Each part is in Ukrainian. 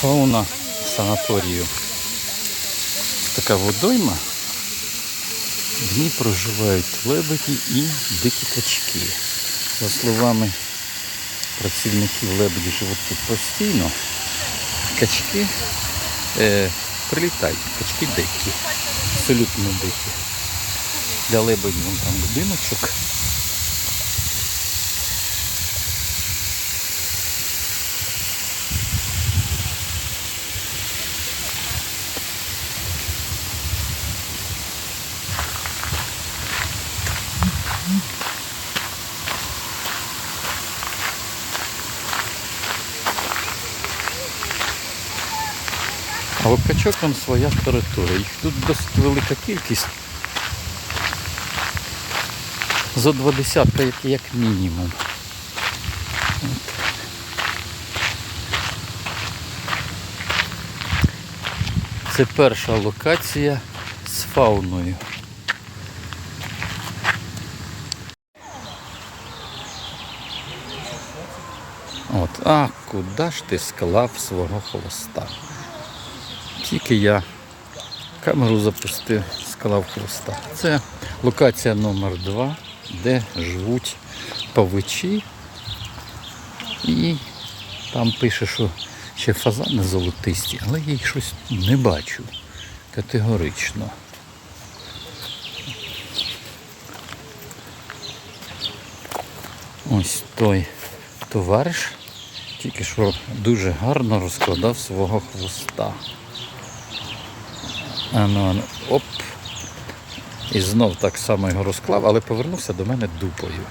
Фауна санаторію. Така водойма. В ній проживають лебеді і дикі качки. За словами працівників лебеді живуть тут постійно. Качки е, прилітають, качки дикі, абсолютно дикі. Для лебедів там будиночок. А у качок там своя територія. Їх тут досить велика кількість. Зо два десятка як, як мінімум. От. Це перша локація з фауною. От, а куди ж ти склав свого хвоста? Тільки я камеру запустив, склав хвоста. Це локація номер 2 де живуть павичі. І там пише, що ще фазани золотисті, але я їх щось не бачу категорично. Ось той товариш тільки що дуже гарно розкладав свого хвоста. Ану, ану, оп. І знов так само його розклав, але повернувся до мене дупою.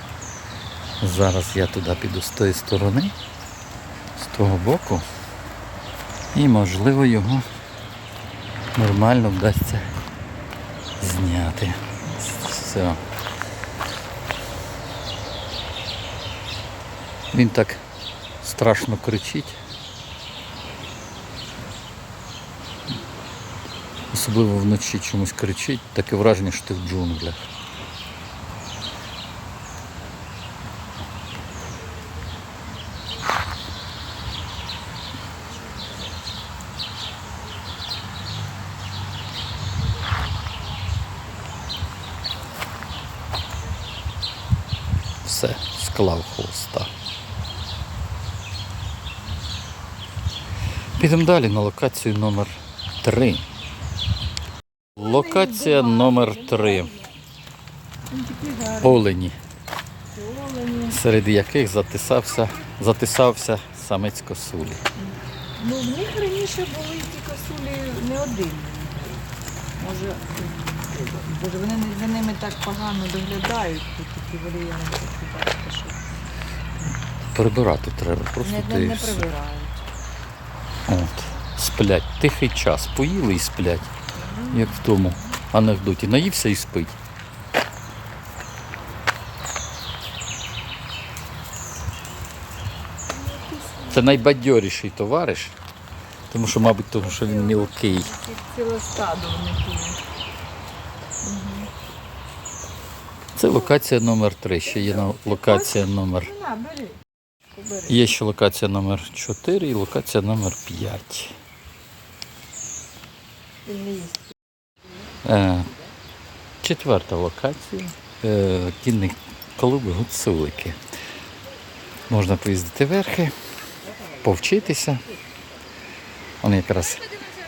Зараз я туди піду з тої сторони, з того боку. І можливо його нормально вдасться зняти. Все. Він так страшно кричить. Особливо вночі чомусь кричить, таке враження, що ти в джунглях. Все, склав хвоста. Підемо далі на локацію номер 3. Локація номер 3. Олені, серед яких затисався, затисався самець косулі. Ну, в них раніше були ті косулі не один. Може, боже, вони за ними так погано доглядають, тут такі я не що Прибирати треба, просто не, не, не прибирають. От. Сплять. Тихий час. Поїли і сплять. Як в тому анекдоті. Наївся і спить. Це найбадьоріший товариш, тому що, мабуть, тому що він мілкий. Ціле стадо в них. Це локація номер 3. Ще є локація номер. Є ще локація номер 4 і локація номер 5. Він не їсть. Е, четверта локація. Е, кінний клуб гуцулики. Можна поїздити верхи, повчитися. Вони якраз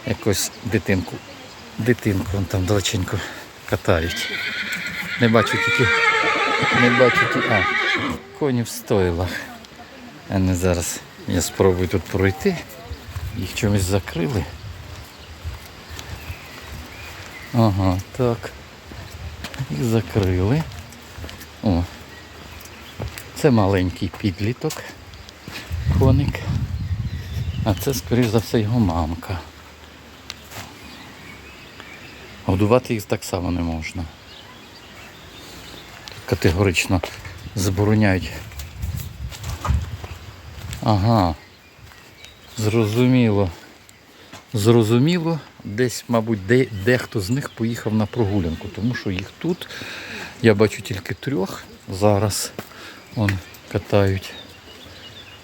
якусь дитинку, дитинку вон там далеченько катають. Не бачу тільки, не бачу тільки, а, коні в стойлах. А не зараз я спробую тут пройти. Їх чомусь закрили. Ага, так. Їх закрили. О. Це маленький підліток. Коник. А це, скоріш за все, його мамка. Годувати їх так само не можна. Категорично забороняють. Ага. Зрозуміло. Зрозуміло, десь, мабуть, де, дехто з них поїхав на прогулянку, тому що їх тут, я бачу тільки трьох зараз он катають.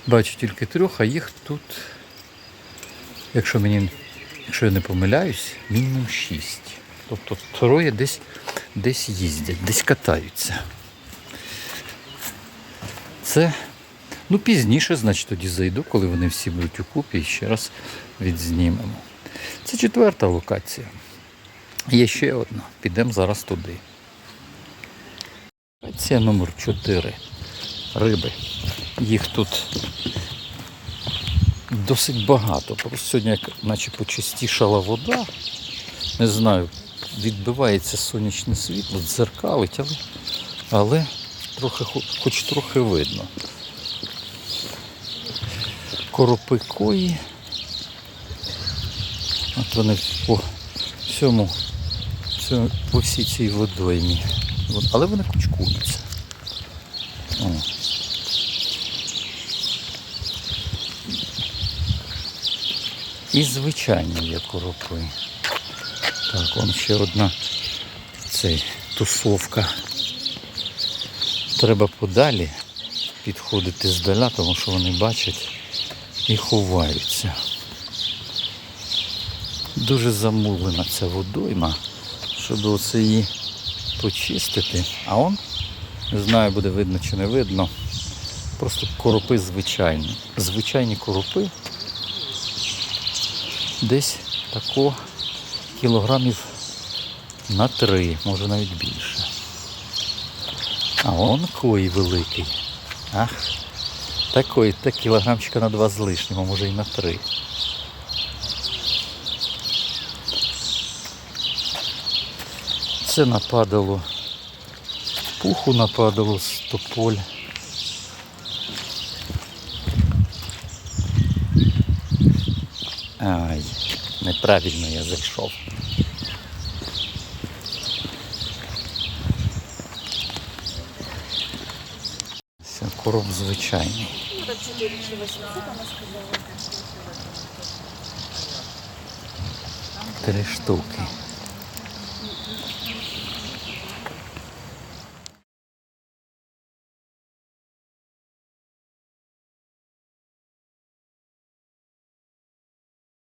Бачу тільки трьох, а їх тут якщо мені, якщо я не помиляюсь, мінімум 6. Тобто троє десь, десь їздять, десь катаються. Це ну, пізніше, значить, тоді зайду, коли вони всі будуть у купі і ще раз відзнімемо. Це четверта локація. Є ще одна. Підемо зараз туди. Локація номер 4. Риби. Їх тут досить багато. Просто сьогодні, як наче почистішала вода. Не знаю, відбивається сонячне світло, дзеркалить, але, але трохи, хоч трохи видно. Коропи кої. От вони по всьому, по всій цій водоймі. Але вони кучкуються. О. І звичайні є коропи. Так, вон ще одна цей, тусовка. Треба подалі підходити здаля, тому що вони бачать і ховаються. Дуже замулена ця водойма, щоб оце її почистити. А он, не знаю, буде видно чи не видно. Просто коропи звичайні. Звичайні коропи. Десь тако кілограмів на три, може навіть більше. А он кой великий. Ах, такий, так кілограмчика на два з лишнім, а може і на три. Це нападало. Пуху нападало з тополь. Ай, неправильно я зайшов. Це короб звичайний. Три штуки.